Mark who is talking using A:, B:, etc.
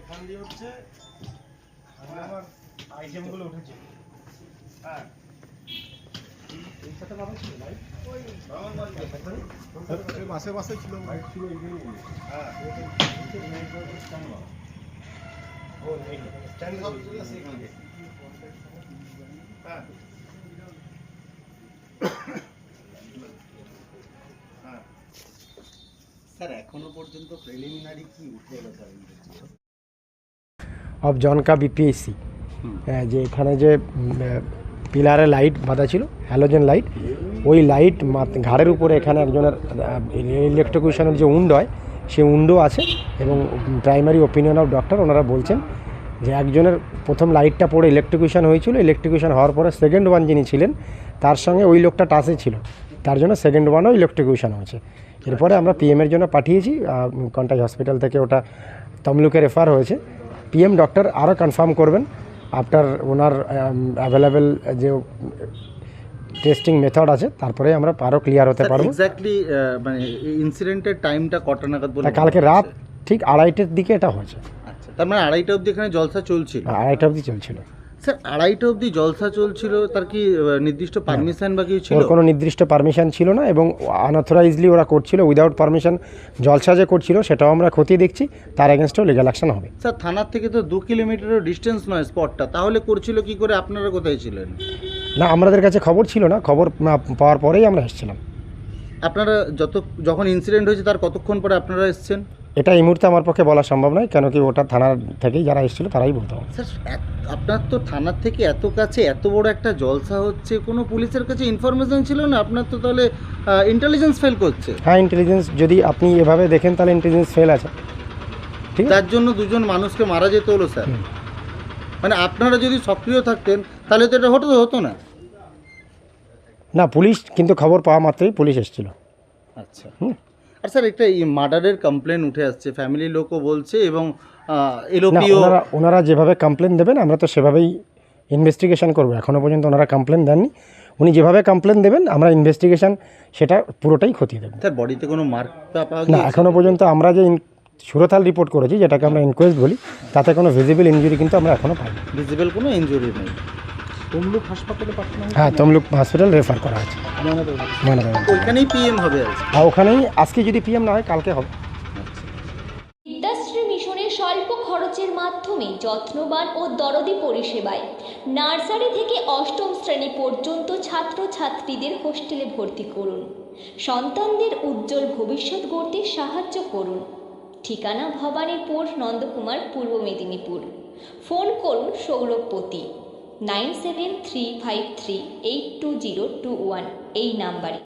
A: এখান দিয়ে হচ্ছে আমি আমার আইটেমগুলো উঠেছে হ্যাঁ
B: মাসে মাসে ছিল
A: ছিল হ্যাঁ।
C: স্যার এখনও পর্যন্ত প্রিলিমিনারি কি উঠে এলো স্যার
B: অফ জনকা বিপিএসসি যে এখানে যে পিলারে লাইট বাঁধা ছিল হ্যালোজেন লাইট ওই লাইট ঘাড়ের উপরে এখানে একজনের ইলেকট্রিকিউশনের যে উন্ড হয় সে উন্ডো আছে এবং প্রাইমারি ওপিনিয়ন অফ ডক্টর ওনারা বলছেন যে একজনের প্রথম লাইটটা পড়ে ইলেকট্রিকিউশন হয়েছিল ইলেকট্রিকিউশন হওয়ার পরে সেকেন্ড ওয়ান যিনি ছিলেন, তার সঙ্গে ওই লোকটা টাচে ছিল। তার জন্য সেকেন্ড ওয়ানও ইলেকট্রিকিউশন হয়েছে। এরপরে আমরা পিএমের জন্য পাঠিয়েছি কন্টাক্ট হসপিটাল থেকে ওটা তমলুকে রেফার হয়েছে। পিএম ডক্টর আরও কনফার্ম করবেন আফটার ওনার অ্যাভেলেবেল যে টেস্টিং মেথড আছে তারপরে আমরা আরও ক্লিয়ার হতে পারব।
C: এক্স্যাক্টলি মানে ইনসিডেন্টের টাইমটা কটা নাগাদ বলে
B: কালকে রাত ঠিক আড়াইটের দিকে এটা হয়েছে।
C: আচ্ছা তার মানে আড়াইটা অবধি এখানে জলসা চলছিল?
B: আড়াইটা অবধি চলছিল।
C: স্যার আড়াইটা অবধি জলসা চলছিল তার কি নির্দিষ্ট পারমিশন বা কিছু ছিল?
B: কোনো নির্দিষ্ট পারমিশন ছিল না এবং আনঅথরাইজলি ওরা করছিল উইদাউট পারমিশন জলসা যে করছিল সেটাও আমরা খতিয়ে দেখছি তার এগেনস্টেও লিগাল অ্যাকশন হবে।
C: স্যার থানার থেকে তো দু কিলোমিটারের ডিস্টেন্স নয় স্পটটা তাহলে করছিল কি করে? আপনারা কোথায় ছিলেন?
B: না আমাদের কাছে খবর ছিল না খবর পাওয়ার পরেই আমরা এসেছিলাম।
C: আপনারা যত যখন ইনসিডেন্ট হয়েছে তার কতক্ষণ পরে আপনারা এসছেন?
B: এটা এই মুহূর্তে আমার পক্ষে বলা সম্ভব নয় কেন কি ওটা থানার থেকেই যারা এসেছিল তারাই বলতে হবে
C: স্যার আপনার তো থানার থেকে এত কাছে এত বড় একটা জলসা হচ্ছে কোনো পুলিশের কাছে ইনফরমেশন ছিল না? আপনার তো তাহলে ইন্টেলিজেন্স ফেল করছে।
B: হ্যাঁ ইন্টেলিজেন্স যদি আপনি এভাবে দেখেন তাহলে ইন্টেলিজেন্স ফেল আছে। ঠিক
C: তার জন্য দুজন মানুষকে মারা যেতে হলো স্যার। মানে আপনারা যদি সক্রিয় থাকতেন তাহলে তো এটা হতো হতো না।
B: না পুলিশ কিন্তু খবর পাওয়া মাত্রই পুলিশ এসেছিল।
C: আচ্ছা।
B: হুম।
C: আর স্যার একটা মার্ডারের কমপ্লেন উঠে আসছে ফ্যামিলির লোকও বলছে এবং এলোপিও
B: ওনারা ওনারা যেভাবে কমপ্লেন দেবেন আমরা তো সেভাবেই ইনভেস্টিগেশন করব। এখনও পর্যন্ত ওনারা কমপ্লেন দেননি। উনি যেভাবে কমপ্লেন দেবেন আমরা ইনভেস্টিগেশন সেটা পুরোটাই খতিয়ে দেবো
C: স্যার বডিতে কোনো মার্ক
B: না এখনও পর্যন্ত আমরা যে সুরতাল রিপোর্ট করেছি যেটাকে আমরা ইনকোয়েস্ট বলি তাতে কোনো ভিজিবল ইনজুরি কিন্তু আমরা এখনও পাই
C: ভিজিবল কোনো ইনজুরি নেই।
A: তমলুক হাসপাতালে পাঠানো
B: হ্যাঁ তমলুক হসপিটাল রেফার করা আছে
C: ওইখানেই পিএম হবে
B: আর ওখানেই আজকে যদি পিএম না হয় কালকে হবে।
D: বিদ্যাশ্রী মিশনের স্বল্প খরচের মাধ্যমে যত্নবান ও দরদি পরিষেবায় নার্সারি থেকে অষ্টম শ্রেণি পর্যন্ত ছাত্রছাত্রীদের হোস্টেলে ভর্তি করুন। সন্তানদের উজ্জ্বল ভবিষ্যৎ গড়তে সাহায্য করুন। ঠিকানা ভবানীপুর, নন্দকুমার, পূর্ব মেদিনীপুর। ফোন করুন Sourav Pati, nine seven three five three eight two zero two one, এই নাম্বারে।